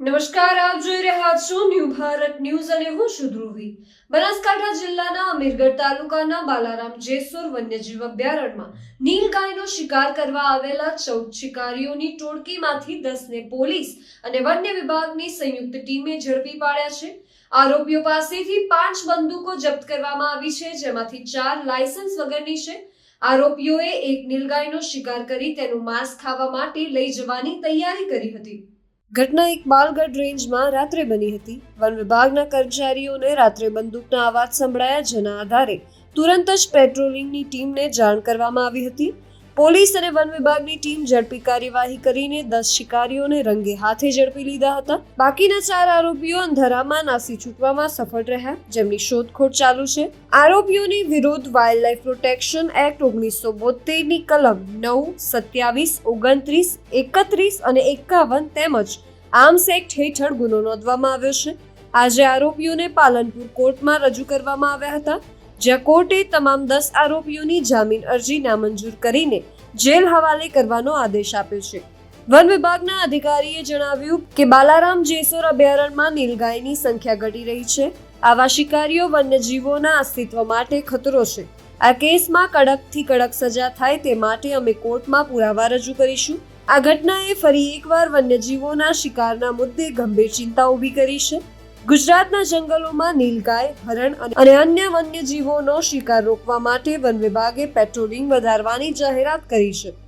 નમસ્કાર, આપ જોઈ રહ્યા છો ન્યૂ ભારત ન્યૂઝ અને હું છું ધ્રુવી. બનાસકાંઠા જિલ્લાના અમીરગઢ તાલુકાના બાલારામ જેસોર વન્યજીવ અભયારણ્યમાં નીલગાયનો શિકાર કરવા આવેલા ચૌદ શિકારીઓની ટોળકીમાંથી દસને પોલીસ અને વન્ય વિભાગની સંયુક્ત ટીમે ઝડપી પાડ્યા છે. આરોપીઓ પાસેથી પાંચ બંદૂકો જપ્ત કરવામાં આવી છે, જેમાંથી ચાર લાયસન્સ વગરની છે. આરોપીઓએ એક નીલગાયનો શિકાર કરી તેનું માંસ ખાવા માટે લઈ જવાની તૈયારી કરી હતી. ઘટના એક બાલગઢ રેન્જમાં રાત્રે બની હતી. વન વિભાગના કર્મચારીઓને રાત્રે બંદૂકના અવાજ સંભળાયા જેના આધારે તુરંત જ પેટ્રોલિંગની ટીમને જાણ કરવામાં આવી હતી. પોલીસ અને વન વિભાગની ટીમ ઝડપી કાર્યવાહી કરીને દસ શિકારીઓને રંગે હાથે ઝડપી લીધા હતા. બાકીના ચાર આરોપીઓ અંધારામાં નાસી છૂટવામાં સફળ રહ્યા. જેમની શોધખોળ ચાલુ છે. આરોપીઓની વિરુદ્ધ વાઇલ્ડ લાઇફ પ્રોટેક્શન એક્ટ ઓગણીસો બોતેરની કલમ નવ, સત્યાવીસ, ઓગણત્રીસ, એકત્રીસ અને એકાવન તેમજ આર્મ્સ એક્ટ હેઠળ ગુનો નોંધવામાં આવ્યો છે. આજે આરોપીઓને પાલનપુર કોર્ટમાં રજૂ કરવામાં આવ્યા હતા. જ્યાં કોર્ટે તમામ દસ આરોપીઓની જામીન અરજી નામંજૂર કરીને જેલ હવાલે કરવાનો આદેશ આપ્યો છે. વન વિભાગના અધિકારીએ જણાવ્યું કે બાલારામ જેસોર અભયારણ્યમાં નીલગાયની સંખ્યા ઘટી રહી છે. આવા શિકારીઓ વન્યજીવોના અસ્તિત્વ માટે ખતરો છે. આ કેસમાં કડકથી કડક સજા થાય તે માટે અમે કોર્ટમાં પુરાવા રજૂ કરીશું. આ ઘટનાએ ફરી એકવાર વન્યજીવોના શિકારના મુદ્દે ગંભીર ચિંતા ઊભી કરી છે. ગુજરાતના જંગલોમાં નીલગાય, હરણ અને- અને અન્ય વન્યજીવોનો શિકાર રોકવા માટે વન વિભાગે પેટ્રોલિંગ વધારવાની જાહેરાત કરી છે.